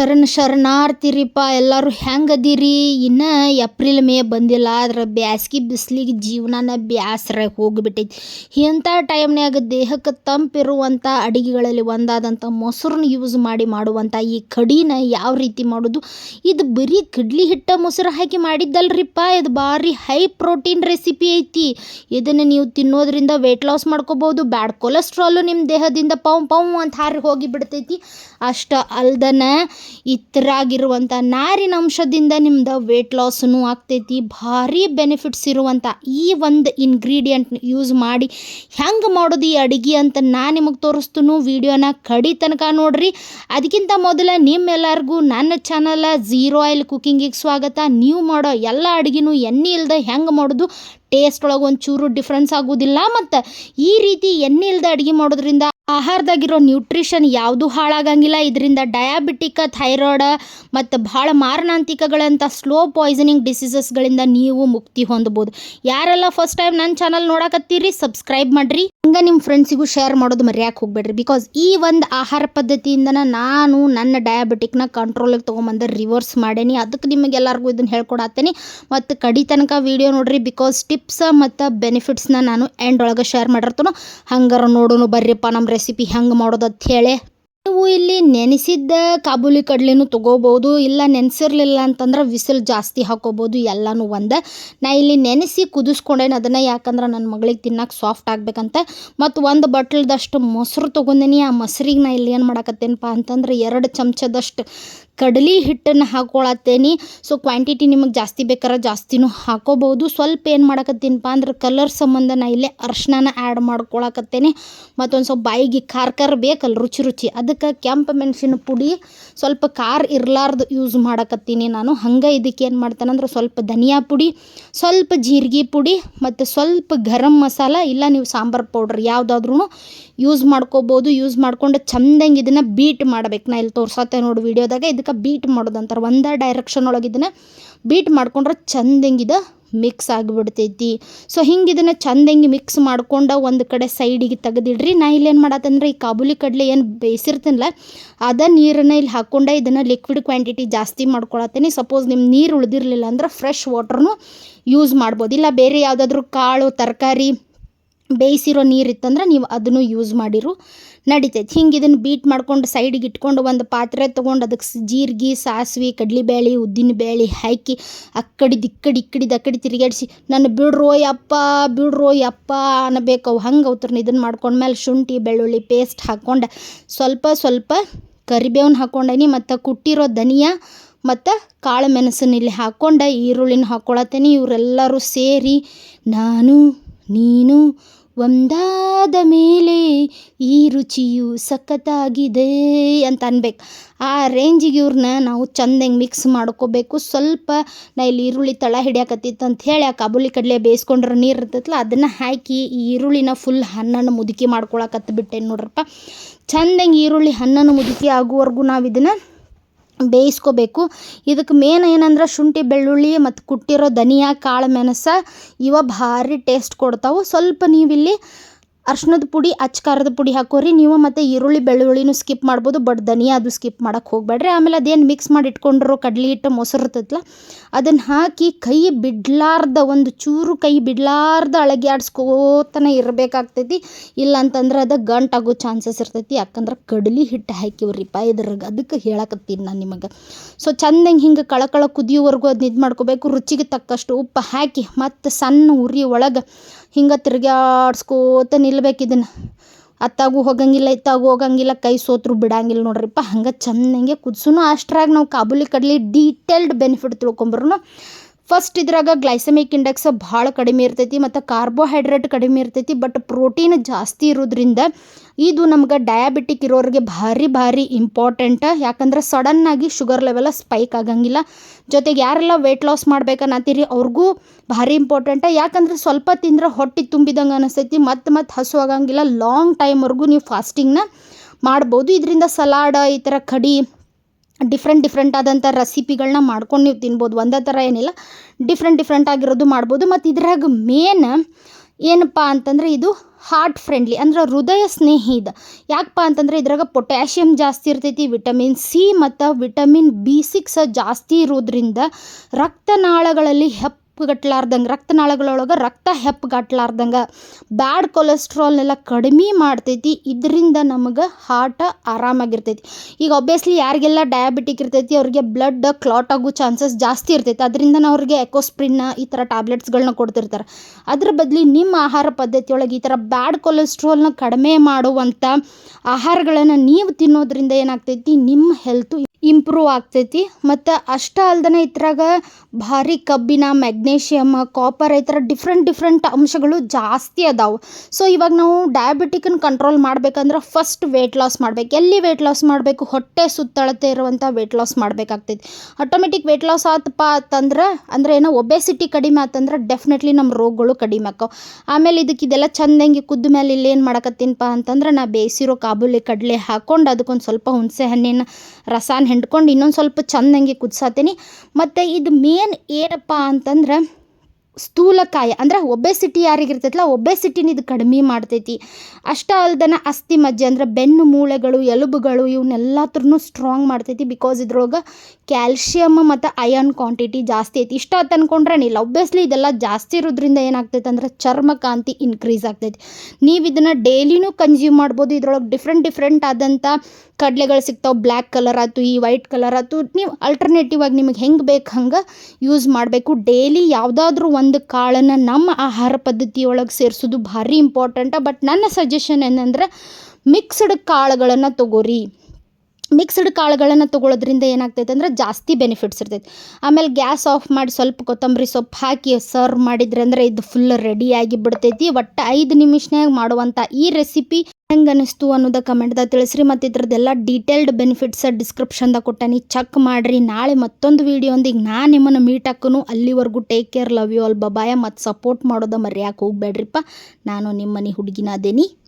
ಶರಣ್ ಶರಣಾರ್ಥಿರಿಪ್ಪ, ಎಲ್ಲರೂ ಹೆಂಗದಿರಿ? ಇನ್ನು April May ಬಂದಿಲ್ಲ, ಆದ್ರೆ ಬ್ಯಾಸ್ಗೆ ಬಿಸಿಲಿಗೆ ಜೀವನನ ಬ್ಯಾಸರ ಹೋಗಿಬಿಟ್ಟೈತಿ. ಇಂಥ ಟೈಮ್ನ್ಯಾಗ ದೇಹಕ್ಕೆ ತಂಪಿರುವಂಥ ಅಡಿಗೆಗಳಲ್ಲಿ ಒಂದಾದಂಥ ಮೊಸರನ್ನ ಯೂಸ್ ಮಾಡಿ ಮಾಡುವಂಥ ಈ ಕಡಿನ ಯಾವ ರೀತಿ ಮಾಡೋದು? ಇದು ಬರೀ ಕಡ್ಲಿ ಹಿಟ್ಟ ಮೊಸರು ಹಾಕಿ ಮಾಡಿದ್ದಲ್ರಿಪ್ಪ, ಇದು ಭಾರಿ ಹೈ ಪ್ರೋಟೀನ್ ರೆಸಿಪಿ ಐತಿ. ಇದನ್ನು ನೀವು ತಿನ್ನೋದ್ರಿಂದ ವೆಯ್ಟ್ ಲಾಸ್ ಮಾಡ್ಕೋಬೋದು, ಬ್ಯಾಡ್ ಕೊಲೆಸ್ಟ್ರಾಲು ನಿಮ್ಮ ದೇಹದಿಂದ ಪಂ ಪಂ ಅಂತ ಹಾರಿ ಹೋಗಿಬಿಡ್ತೈತಿ. ಅಷ್ಟ ಅಲ್ದನ ಇತರಾಗಿರುವಂಥ ನಾರಿನ ಅಂಶದಿಂದ ನಿಮ್ದು ವೆಯ್ಟ್ ಲಾಸೂ ಆಗ್ತೈತಿ. ಭಾರಿ ಬೆನಿಫಿಟ್ಸ್ ಇರುವಂಥ ಈ ಒಂದು ಇಂಗ್ರೀಡಿಯೆಂಟ್ನ ಯೂಸ್ ಮಾಡಿ ಹೆಂಗೆ ಮಾಡೋದು ಈ ಅಡುಗೆ ಅಂತ ನಾನು ನಿಮಗೆ ತೋರಿಸ್ತನು. ವಿಡಿಯೋನ ಕಡಿ ತನಕ ನೋಡ್ರಿ. ಅದಕ್ಕಿಂತ ಮೊದಲು ನಿಮ್ಮೆಲ್ಲರಿಗೂ ನನ್ನ ಚಾನಲ ಝೀರೋ ಆಯಿಲ್ ಕುಕ್ಕಿಂಗಿಗೆ ಸ್ವಾಗತ. ನೀವು ಮಾಡೋ ಎಲ್ಲ ಅಡುಗೆನೂ ಎಣ್ಣೆ ಇಲ್ಲದೆ ಹೆಂಗೆ ಮಾಡೋದು? ಟೇಸ್ಟ್ ಒಳಗೆ ಒಂಚೂರು ಡಿಫ್ರೆನ್ಸ್ ಆಗೋದಿಲ್ಲ. ಮತ್ತು ಈ ರೀತಿ ಎಣ್ಣೆ ಇಲ್ಲದೆ ಅಡುಗೆ ಮಾಡೋದ್ರಿಂದ ಆಹಾರದಾಗಿರೋ ನ್ಯೂಟ್ರಿಷನ್ ಯಾವುದು ಹಾಳಾಗಂಗಿಲ್ಲ. ಇದರಿಂದ ಡಯಾಬಿಟಿಕ ಥೈರಾಯ್ಡ್ ಮತ್ತು ಭಾಳ ಮಾರಣಾಂತಿಕಗಳಂಥ ಸ್ಲೋ ಪಾಯ್ಸನಿಂಗ್ ಡಿಸೀಸಸ್ಗಳಿಂದ ನೀವು ಮುಕ್ತಿ ಹೊಂದ್ಬೋದು. ಯಾರೆಲ್ಲ ಫಸ್ಟ್ ಟೈಮ್ ನನ್ನ ಚಾನಲ್ ನೋಡಕತ್ತೀರಿ ಸಬ್ಸ್ಕ್ರೈಬ್ ಮಾಡಿರಿ. ಹಂಗೆ ನಿಮ್ಮ ಫ್ರೆಂಡ್ಸಿಗೂ ಶೇರ್ ಮಾಡೋದು ಮರ್ಯಾಕೆ ಹೋಗ್ಬೇಡ್ರಿ. ಬಿಕಾಸ್ ಈ ಒಂದು ಆಹಾರ ಪದ್ಧತಿಯಿಂದನ ನಾನು ನನ್ನ ಡಯಾಬಿಟಿಕ್ನ ಕಂಟ್ರೋಲಿಗೆ ತೊಗೊಂಬಂದು ರಿವರ್ಸ್ ಮಾಡೇನಿ. ಅದಕ್ಕೆ ನಿಮಗೆಲ್ಲರಿಗೂ ಇದನ್ನು ಹೇಳ್ಕೊಡತ್ತೇನೆ ಮತ್ತು ಕಡಿ ತನಕ ವೀಡಿಯೋ ನೋಡ್ರಿ. ಬಿಕಾಸ್ ಟಿಪ್ಸ್ ಮತ್ತು ಬೆನಿಫಿಟ್ಸ್ನ ನಾನು ಎಂಡ್ ಒಳಗೆ ಶೇರ್ ಮಾಡಿರ್ತೇನೋ, ಹಂಗಾರ ನೋಡೋನು ಬರ್ರಿಪ್ಪ ನಮ್ಮ ರೆಸಿಪಿ ಹೆಂಗೆ ಮಾಡೋದು ಅಂತ ಹೇಳಿ. ನೀವು ಇಲ್ಲಿ ನೆನೆಸಿದ್ದ ಕಾಬೂಲಿ ಕಡ್ಲೆನೂ ತಗೋಬೋದು, ಇಲ್ಲ ನೆನೆಸಿರ್ಲಿಲ್ಲ ಅಂತಂದ್ರೆ ವಿಸಿಲ್ ಜಾಸ್ತಿ ಹಾಕೋಬೋದು, ಎಲ್ಲನೂ ಒಂದು. ನಾ ಇಲ್ಲಿ ನೆನೆಸಿ ಕುದಿಸ್ಕೊಂಡೇನೆ ಅದನ್ನು, ಯಾಕಂದ್ರೆ ನನ್ನ ಮಗಳಿಗೆ ತಿನ್ನಕ್ಕೆ ಸಾಫ್ಟ್ ಆಗಬೇಕಂತ. ಮತ್ತು ಒಂದು ಬಟ್ಲದಷ್ಟು ಮೊಸರು ತೊಗೊಂಡೀನಿ, ಆ ಮೊಸರಿಗೆ ನಾ ಇಲ್ಲಿ ಏನು ಮಾಡಕತ್ತೇನಪ್ಪ ಅಂತಂದ್ರೆ ಎರಡು ಚಮಚದಷ್ಟು ಕಡಲೆ ಹಿಟ್ಟನ್ನು ಹಾಕ್ಕೊಳತ್ತೇನಿ ಸೊ ಕ್ವಾಂಟಿಟಿ ನಿಮಗೆ ಜಾಸ್ತಿ ಬೇಕಾರೆ ಜಾಸ್ತಿನೂ ಹಾಕೋಬೋದು ಸ್ವಲ್ಪ ಏನು ಮಾಡಕತ್ತೀನಪ್ಪ ಅಂದ್ರೆ ಕಲರ್ ಸಂಬಂಧ ನಾ ಇಲ್ಲೇ ಅರ್ಶಿನ ಆ್ಯಡ್ ಮಾಡ್ಕೊಳಕತ್ತೇನೆ. ಮತ್ತೊಂದು ಸ್ವಲ್ಪ ಬಾಯಿಗೆ ಖಾರ ಖಾರ ಬೇಕಲ್ಲ ರುಚಿ ರುಚಿ. ಅದಕ್ಕೆ ಕೆಂಪು ಮೆಣಸಿನ ಪುಡಿ ಸ್ವಲ್ಪ ಖಾರ ಇರಲಾರ್ದು ಯೂಸ್ ಮಾಡಕತ್ತೀನಿ ನಾನು. ಹಂಗೆ ಇದಕ್ಕೆ ಏನು ಮಾಡ್ತಾನಂದ್ರೆ ಸ್ವಲ್ಪ ಧನಿಯಾ ಪುಡಿ, ಸ್ವಲ್ಪ ಜೀರಿಗೆ ಪುಡಿ, ಮತ್ತು ಸ್ವಲ್ಪ ಗರಂ ಮಸಾಲ, ಇಲ್ಲ ನೀವು ಸಾಂಬಾರು ಪೌಡ್ರ್ ಯಾವುದಾದ್ರೂ ಯೂಸ್ ಮಾಡ್ಕೋಬೋದು ಯೂಸ್ ಮಾಡ್ಕೊಂಡು ಚಂದಂಗೆ ಇದನ್ನು ಬೀಟ್ ಮಾಡ್ಬೇಕು ನಾ ಇಲ್ಲಿ ತೋರ್ಸತ್ತೆ ನೋಡಿ ವಿಡಿಯೋದಾಗ ಇದಕ್ಕೆ ಬೀಟ್ ಮಾಡೋದು ಅಂತಾರೆ. ಒಂದೇ ಡೈರೆಕ್ಷನ್ ಒಳಗೆ ಇದನ್ನು ಬೀಟ್ ಮಾಡ್ಕೊಂಡ್ರೆ ಚಂದಂಗಿದೆ ಮಿಕ್ಸ್ ಆಗಿಬಿಡ್ತೈತಿ. ಸೊ ಹಿಂಗೆ ಇದನ್ನು ಚಂದಂಗೆ ಮಿಕ್ಸ್ ಮಾಡ್ಕೊಂಡು ಒಂದು ಕಡೆ ಸೈಡಿಗೆ ತೆಗೆದಿಡ್ರಿ. ನಾ ಇಲ್ಲೇನು ಮಾಡತ್ತಂದ್ರೆ ಈ ಕಾಬೂಲಿ ಕಡಲೆ ಏನು ಬೇಯಿಸಿರ್ತೀನಲ್ಲ ಅದ ನೀರನ್ನು ಇಲ್ಲಿ ಹಾಕ್ಕೊಂಡೆ ಇದನ್ನು ಲಿಕ್ವಿಡ್ ಕ್ವಾಂಟಿಟಿ ಜಾಸ್ತಿ ಮಾಡ್ಕೊಳತ್ತೀನಿ. ಸಪೋಸ್ ನಿಮ್ಮ ನೀರು ಉಳಿದಿರಲಿಲ್ಲ ಅಂದ್ರೆ ಫ್ರೆಶ್ ವಾಟ್ರನ್ನು ಯೂಸ್ ಮಾಡ್ಬೋದು. ಇಲ್ಲ ಬೇರೆ ಯಾವುದಾದ್ರೂ ಕಾಳು, ತರಕಾರಿ ಬೇಯಿಸಿರೋ ನೀರು ಇತ್ತಂದ್ರೆ ನೀವು ಅದನ್ನು ಯೂಸ್ ಮಾಡಿರು, ನಡೀತೈತೆ. ಹಿಂಗೆ ಇದನ್ನು ಬೀಟ್ ಮಾಡ್ಕೊಂಡು ಸೈಡಿಗೆ ಇಟ್ಕೊಂಡು ಒಂದು ಪಾತ್ರೆ ತೊಗೊಂಡು ಅದಕ್ಕೆ ಜೀರಿಗೆ, ಸಾಸ್ವೆ ಉದ್ದಿನ ಉದ್ದಿನಬೇಳೆ ಹಾಕಿ ಅಕ್ಕಡಿದು ಇಕ್ಕಡಿ ಇಕ್ಕಡಿದು ಅಕ್ಕಡಿ ತಿರುಗಾಡಿಸಿ ನಾನು ಬಿಡ್ರೋ ಯಪ್ಪ ಬಿಡ್ರೋ ಯಪ್ಪ ಅನ್ನಬೇಕು. ಅವು ಹಂಗೆ ಅವತ್ರನ್ನ ಇದನ್ನು ಮಾಡ್ಕೊಂಡ್ಮೇಲೆ ಶುಂಠಿ, ಬೆಳ್ಳುಳ್ಳಿ ಪೇಸ್ಟ್ ಹಾಕ್ಕೊಂಡು ಸ್ವಲ್ಪ ಸ್ವಲ್ಪ ಕರಿಬೇವನ್ನ ಹಾಕ್ಕೊಂಡೇನಿ ಮತ್ತು ಕುಟ್ಟಿರೋ ಧನಿಯಾ ಮತ್ತು ಕಾಳು ಮೆಣಸನ್ನ ಇಲ್ಲಿ ಹಾಕ್ಕೊಂಡು ಈರುಳ್ಳಿನ ಹಾಕ್ಕೊಳತ್ತೇನೆ ಇವರೆಲ್ಲರೂ ಸೇರಿ, ನಾನು, ನೀನು ಒಂದಾದ ಮೇಲೆ ಈ ರುಚಿಯು ಸಖತ್ತಾಗಿದೆ ಅಂತ ಅನ್ಬೇಕು. ಆ ರೇಂಜಿಗೆ ಇವ್ರನ್ನ ನಾವು ಚಂದಂಗೆ ಮಿಕ್ಸ್ ಮಾಡ್ಕೋಬೇಕು. ಸ್ವಲ್ಪ ನಾ ಇಲ್ಲಿ ಈರುಳ್ಳಿ ತಳ ಹಿಡಿಯಾಕತ್ತಿತ್ತು ಅಂತ ಹೇಳಿ ಆ ಕಾಬೂಲಿ ಕಡಲೆ ಬೇಯಿಸ್ಕೊಂಡ್ರೆ ನೀರು ಇರ್ತೈತಲ್ಲ ಅದನ್ನು ಹಾಕಿ ಈ ಈರುಳ್ಳಿನ ಫುಲ್ ಹಣ್ಣನ್ನು ಮುದುಕಿ ಮಾಡ್ಕೊಳಕತ್ತು ಬಿಟ್ಟೆ ನೋಡ್ರಪ್ಪ. ಚಂದಂಗೆ ಈರುಳ್ಳಿ ಹಣ್ಣನ್ನು ಮುದುಕಿ ಆಗುವವರೆಗೂ ನಾವು ಇದನ್ನು ಬೇಯಿಸ್ಕೋಬೇಕು. ಇದಕ್ಕೆ ಮೇನ್ ಏನಂದ್ರೆ ಶುಂಠಿ, ಬೆಳ್ಳುಳ್ಳಿ ಮತ್ತು ಕುಟ್ಟಿರೋ ಧನಿಯಾ, ಕಾಳು, ಮೆಣಸ ಇವ ಭಾರಿ ಟೇಸ್ಟ್ ಕೊಡ್ತಾವೆ. ಸ್ವಲ್ಪ ನೀವಿಲ್ಲಿ ಅರ್ಶಿನದ ಪುಡಿ ಅಚ್ಕಾರದ ಪುಡಿ ಹಾಕೋರಿ. ನೀವು ಮತ್ತು ಈರುಳ್ಳಿ, ಬೆಳ್ಳುಳ್ಳಿನೂ ಸ್ಕಿಪ್ ಮಾಡ್ಬೋದು. ಬಟ್ ಧನಿಯಾ ಅದು ಸ್ಕಿಪ್ ಮಾಡೋಕ್ಕೆ ಹೋಗ್ಬೇಡ್ರಿ. ಆಮೇಲೆ ಅದೇನು ಮಿಕ್ಸ್ ಮಾಡಿ ಇಟ್ಕೊಂಡಿರೋ ಕಡಲೆ ಹಿಟ್ಟು ಮೊಸರು ಇರ್ತೈತಲ್ಲ ಅದನ್ನು ಹಾಕಿ ಕೈ ಬಿಡ್ಲಾರ್ದ ಒಂದು ಚೂರು ಕೈ ಬಿಡ್ಲಾರ್ದ ಅಳಗ್ಯಾಡ್ಸ್ಕೋತನ ಇರಬೇಕಾಗ್ತೈತಿ. ಇಲ್ಲ ಅಂತಂದ್ರೆ ಅದು ಗಂಟಾಗೋ ಚಾನ್ಸಸ್ ಇರ್ತೈತಿ. ಯಾಕಂದ್ರೆ ಕಡಲೆ ಹಿಟ್ಟು ಹಾಕಿವ್ರಿಪ್ಪ ಇದ್ರಾಗ ಅದಕ್ಕೆ ಹೇಳಕತ್ತೀನಿ ನಾನು ನಿಮಗೆ. ಸೊ ಚಂದಂಗೆ ಹಿಂಗೆ ಕಳಕಳ ಕುದಿಯೋವರೆಗೂ ಅದನ್ನ ಇದು ಮಾಡ್ಕೋಬೇಕು. ರುಚಿಗೆ ತಕ್ಕಷ್ಟು ಉಪ್ಪು ಹಾಕಿ ಮತ್ತು ಸಣ್ಣ ಉರಿ ಒಳಗೆ ಹಿಂಗೆ ತಿರ್ಗ್ಯಾಡ್ಸ್ಕೋತ ನಿಲ್ಬೇಕು ಇದನ್ನು. ಅತ್ತಾಗೂ ಹೋಗಂಗಿಲ್ಲ, ಇತ್ತಾಗೂ ಹೋಗಂಗಿಲ್ಲ, ಕೈ ಸೋತ್ರೂ ಬಿಡಂಗಿಲ್ಲ ನೋಡ್ರಿಪ್ಪ. ಹಂಗೆ ಚೆನ್ನಾಗೆ ಕುದಿಸೋನು ಅಷ್ಟ್ರಾಗ ನಾವು ಕಾಬೂಲಿ ಕಡ್ಲಿ ಡೀಟೇಲ್ಡ್ ಬೆನಿಫಿಟ್ ತಿಳ್ಕೊಂಬರು ಫಸ್ಟ್ ಇದ್ರಾಗ ಗ್ಲೈಸಮಿಕ್ ಇಂಡೆಕ್ಸ್ ಭಾಳ ಕಡಿಮೆ ಇರ್ತೈತಿ ಮತ್ತು ಕಾರ್ಬೋಹೈಡ್ರೇಟ್ ಕಡಿಮೆ ಇರ್ತೈತಿ ಬಟ್ ಪ್ರೋಟೀನ್ ಜಾಸ್ತಿ ಇರೋದ್ರಿಂದ ಇದು ನಮ್ಗೆ ಡಯಾಬಿಟಿಕ್ ಇರೋರಿಗೆ ಭಾರಿ ಭಾರಿ ಇಂಪಾರ್ಟೆಂಟ್ ಯಾಕಂದ್ರೆ ಸಡನ್ನಾಗಿ ಶುಗರ್ ಲೆವೆಲ್ ಸ್ಪೈಕ್ ಆಗಂಗಿಲ್ಲ. ಜೊತೆಗೆ ಯಾರೆಲ್ಲ ವೆಯ್ಟ್ ಲಾಸ್ ಮಾಡ್ಬೇಕನ್ನತ್ತೀರಿ ಅವ್ರಿಗೂ ಭಾರಿ ಇಂಪಾರ್ಟೆಂಟ ಯಾಕಂದ್ರೆ ಸ್ವಲ್ಪ ತಿಂದ್ರೆ ಹೊಟ್ಟೆ ತುಂಬಿದಂಗೆ ಅನಿಸ್ತೈತಿ, ಮತ್ತೆ ಮತ್ತೆ ಹಸು ಆಗಂಗಿಲ್ಲ. ಲಾಂಗ್ ಟೈಮ್ವರೆಗೂ ನೀವು ಫಾಸ್ಟಿಂಗ್ನ ಮಾಡ್ಬೋದು. ಇದರಿಂದ ಸಲಾಡ್ ಈ ಥರ ಕಡಿ ಡಿಫ್ರೆಂಟ್ ಡಿಫ್ರೆಂಟ್ ಆದಂಥ ರೆಸಿಪಿಗಳನ್ನ ಮಾಡ್ಕೊಂಡು ನೀವು ತಿನ್ಬೋದು. ಒಂದೇ ಥರ ಏನಿಲ್ಲ. ಡಿಫ್ರೆಂಟ್ ಡಿಫ್ರೆಂಟ್ ಆಗಿರೋದು ಮಾಡ್ಬೋದು. ಮತ್ತು ಇದ್ರಾಗ ಮೇನ್ ಏನಪ್ಪ ಅಂತಂದರೆ ಇದು ಹಾರ್ಟ್ ಫ್ರೆಂಡ್ಲಿ ಅಂದ್ರೆ ಹೃದಯ ಸ್ನೇಹಿ ಯಾಕಪ್ಪ ಅಂತಂದರೆ ಇದ್ರಾಗ ಪೊಟ್ಯಾಷಿಯಮ್ ಜಾಸ್ತಿ ಇರ್ತೈತಿ ವಿಟಮಿನ್ ಸಿ ಮತ್ತು ವಿಟಮಿನ್ ಬಿ ಸಿಕ್ಸ್ ಜಾಸ್ತಿ ಇರೋದ್ರಿಂದ ರಕ್ತನಾಳಗಳಲ್ಲಿ ಹೆಪ್ಪುಗಟ್ಲಾರ್ದಂಗೆ ರಕ್ತನಾಳಗಳೊಳಗೆ ರಕ್ತ ಹೆಪ್ಪುಗಟ್ಲಾರ್ದಂಗೆ ಬ್ಯಾಡ್ ಕೊಲೆಸ್ಟ್ರಾಲ್ನೆಲ್ಲ ಕಡಿಮೆ ಮಾಡ್ತೈತಿ, ಇದರಿಂದ ನಮಗೆ ಹಾರ್ಟ್ ಆರಾಮಾಗಿರ್ತೈತಿ. ಈಗ ಒಬ್ವಿಯಸ್ಲಿ ಯಾರಿಗೆಲ್ಲ ಡಯಾಬಿಟಿಕ್ ಇರ್ತೈತಿ, ಅವ್ರಿಗೆ ಬ್ಲಡ್ ಕ್ಲಾಟ್ ಆಗೋ ಚಾನ್ಸಸ್ ಜಾಸ್ತಿ ಇರ್ತೈತಿ. ಅದರಿಂದ ನಾವು ಅವ್ರಿಗೆ ಎಕೋಸ್ಪ್ರಿನ್ನ ಈ ಥರ ಟ್ಯಾಬ್ಲೆಟ್ಸ್ಗಳನ್ನ ಕೊಡ್ತಿರ್ತಾರೆ. ಅದ್ರ ಬದಲಿ ನಿಮ್ಮ ಆಹಾರ ಪದ್ಧತಿಯೊಳಗೆ ಈ ಥರ ಬ್ಯಾಡ್ ಕೊಲೆಸ್ಟ್ರಾಲ್ನ ಕಡಿಮೆ ಮಾಡುವಂಥ ಆಹಾರಗಳನ್ನು ನೀವು ತಿನ್ನೋದ್ರಿಂದ ಏನಾಗ್ತೈತಿ, ನಿಮ್ಮ ಹೆಲ್ತು ಇಂಪ್ರೂವ್ ಆಗ್ತೈತಿ. ಮತ್ತು ಅಷ್ಟ ಅಲ್ದನೆ ಇದ್ರಾಗ ಭಾರಿ ಕಬ್ಬಿಣ ಮೆಗ್ನೇಷಿಯಮ್ ಕಾಪರ್ ಈ ಥರ ಡಿಫ್ರೆಂಟ್ ಡಿಫ್ರೆಂಟ್ ಅಂಶಗಳು ಜಾಸ್ತಿ ಅದಾವೆ. ಸೊ ಇವಾಗ ನಾವು ಡಯಾಬಿಟಿಕನ್ನು ಕಂಟ್ರೋಲ್ ಮಾಡ್ಬೇಕಂದ್ರೆ ಫಸ್ಟ್ ವೆಯ್ಟ್ ಲಾಸ್ ಮಾಡ್ಬೇಕು. ಎಲ್ಲಿ ವೆಯ್ಟ್ ಲಾಸ್ ಮಾಡಬೇಕು? ಹೊಟ್ಟೆ ಸುತ್ತಳತೆ ಇರುವಂಥ ವೆಯ್ಟ್ ಲಾಸ್ ಮಾಡಬೇಕಾಗ್ತೈತಿ. ಆಟೋಮೆಟಿಕ್ ವೆಯ್ಟ್ ಲಾಸ್ ಆತಪ್ಪ ಅಂತಂದ್ರೆ ಅಂದ್ರೆ ಏನೋ ಒಬೆಸಿಟಿ ಕಡಿಮೆ ಆತಂದ್ರೆ ಡೆಫಿನೆಟ್ಲಿ ನಮ್ಮ ರೋಗಗಳು ಕಡಿಮೆ ಆಕವು ಆಮೇಲೆ ಇದಕ್ಕೆ ಇದೆಲ್ಲ ಚಂದಂಗೆ ಕುದ್ದ ಮೇಲೆ ಇಲ್ಲಿ ಏನು ಮಾಡಕತ್ತೀನಪ್ಪ ಅಂತಂದ್ರೆ ನಾ ಬೇಯಿಸಿರೋ ಕಾಬೂಲಿ ಕಡಲೆ ಹಾಕ್ಕೊಂಡು ಅದಕ್ಕೊಂದು ಸ್ವಲ್ಪ ಹುಣಸೆ ಹಣ್ಣಿನ ರಸಾನ ಹಿಂಡ್ಕೊಂಡು ಇನ್ನೊಂದು ಸ್ವಲ್ಪ ಚಂದಂಗೆ ಕುದಿಸತ್ತೀನಿ ಮತ್ತು ಇದು ಮೇನ್ ಏನಪ್ಪ ಅಂತಂದ್ರೆ ಸ್ಥೂಲಕಾಯ, ಅಂದ್ರೆ ಒಬೆಸಿಟಿ ಯಾರಿಗಿರ್ತೈತಲ್ಲ ಒಬೆಸಿಟಿನ ಇದು ಕಡಿಮೆ ಮಾಡ್ತೈತಿ. ಅಷ್ಟೇ ಅಲ್ದನ ಅಸ್ಥಿ ಮಜ್ಜೆ ಅಂದ್ರೆ ಬೆನ್ನು ಮೂಳೆಗಳು, ಎಲುಬುಗಳು ಇವನ್ನೆಲ್ಲಾದ್ರೂ ಸ್ಟ್ರಾಂಗ್ ಮಾಡ್ತೈತಿ ಬಿಕಾಸ್ ಇದ್ರೊಳಗೆ ಕ್ಯಾಲ್ಶಿಯಮ್ ಮತ್ತು ಅಯನ್ ಕ್ವಾಂಟಿಟಿ ಜಾಸ್ತಿ ಐತಿ. ಇಷ್ಟ ಆತ್ ಅನ್ಕೊಂಡ್ರೇನಿಲ್ಲ ಒಬ್ಬಿಯಸ್ಲಿ ಇದೆಲ್ಲ ಜಾಸ್ತಿ ಇರೋದ್ರಿಂದ ಏನಾಗ್ತೈತೆ ಅಂದ್ರೆ ಚರ್ಮ ಕಾಂತಿ ಇನ್ಕ್ರೀಸ್ ಆಗ್ತೈತಿ. ನೀವು ಇದನ್ನು ಡೈಲಿನೂ ಕನ್ಸ್ಯೂಮ್ ಮಾಡ್ಬೋದು. ಇದ್ರೊಳಗೆ ಡಿಫ್ರೆಂಟ್ ಡಿಫ್ರೆಂಟ್ ಆದಂಥ ಕಡಲೆಗಳು ಸಿಗ್ತಾವೆ. ಬ್ಲ್ಯಾಕ್ ಕಲರ್ ಆಯ್ತು, ಈ ವೈಟ್ ಕಲರ್ ಆಯ್ತು. ನೀವು ಅಲ್ಟರ್ನೇಟಿವ್ ಆಗಿ ನಿಮಗೆ ಹೆಂಗೆ ಬೇಕು ಹಂಗೆ ಯೂಸ್ ಮಾಡಬೇಕು. ಡೈಲಿ ಯಾವುದಾದ್ರೂ ಒಂದು ಕಾಳನ್ನು ನಮ್ಮ ಆಹಾರ ಪದ್ಧತಿಯೊಳಗೆ ಸೇರಿಸೋದು ಭಾರಿ ಇಂಪಾರ್ಟೆಂಟ ಬಟ್ ನನ್ನ ಸಜೆಷನ್ ಏನಂದ್ರೆ ಮಿಕ್ಸ್ಡ್ ಕಾಳುಗಳನ್ನು ತೊಗೋರಿ. ಮಿಕ್ಸ್ಡ್ ಕಾಳುಗಳನ್ನು ತೊಗೊಳೋದ್ರಿಂದ ಏನಾಗ್ತೈತೆ ಅಂದ್ರೆ ಜಾಸ್ತಿ ಬೆನಿಫಿಟ್ಸ್ ಇರ್ತೈತೆ. ಆಮೇಲೆ ಗ್ಯಾಸ್ ಆಫ್ ಮಾಡಿ ಸ್ವಲ್ಪ ಕೊತ್ತಂಬರಿ ಸೊಪ್ಪು ಹಾಕಿ ಸರ್ವ್ ಮಾಡಿದ್ರೆ ಅಂದ್ರೆ ಇದು ಫುಲ್ ರೆಡಿಯಾಗಿ ಬಿಡ್ತೈತಿ. ಒಟ್ಟು ಐದು ನಿಮಿಷನ್ಯಾಗ ಮಾಡುವಂಥ ಈ ರೆಸಿಪಿ ಹೆಂಗೆ ಅನಿಸ್ತು ಅನ್ನೋದ ಕಮೆಂಟ್ದಾಗ ತಿಳಿಸ್ರಿ. ಮತ್ತು ಇದ್ರದ್ದೆಲ್ಲ ಡೀಟೇಲ್ಡ್ ಬೆನಿಫಿಟ್ಸ್ ಡಿಸ್ಕ್ರಿಪ್ಷನ್ದಾಗ ಕೊಟ್ಟಾನಿ. ಚೆಕ್ ಮಾಡಿರಿ. ನಾಳೆ ಮತ್ತೊಂದು ವೀಡಿಯೋಂದಿಗೆ ನಾನು ನಿಮ್ಮನ್ನು ಮೀಟ್ ಹಾಕೋನು. ಅಲ್ಲಿವರೆಗೂ take care love you all ಬಬಾಯ ಮತ್ತು ಸಪೋರ್ಟ್ ಮಾಡೋದ ಮರ್ಯಾಕೆ ಹೋಗ್ಬೇಡ್ರಿಪ್ಪ. ನಾನು ನಿಮ್ಮ ಮನೆ ಹುಡುಗಿನ ಅದೇನಿ.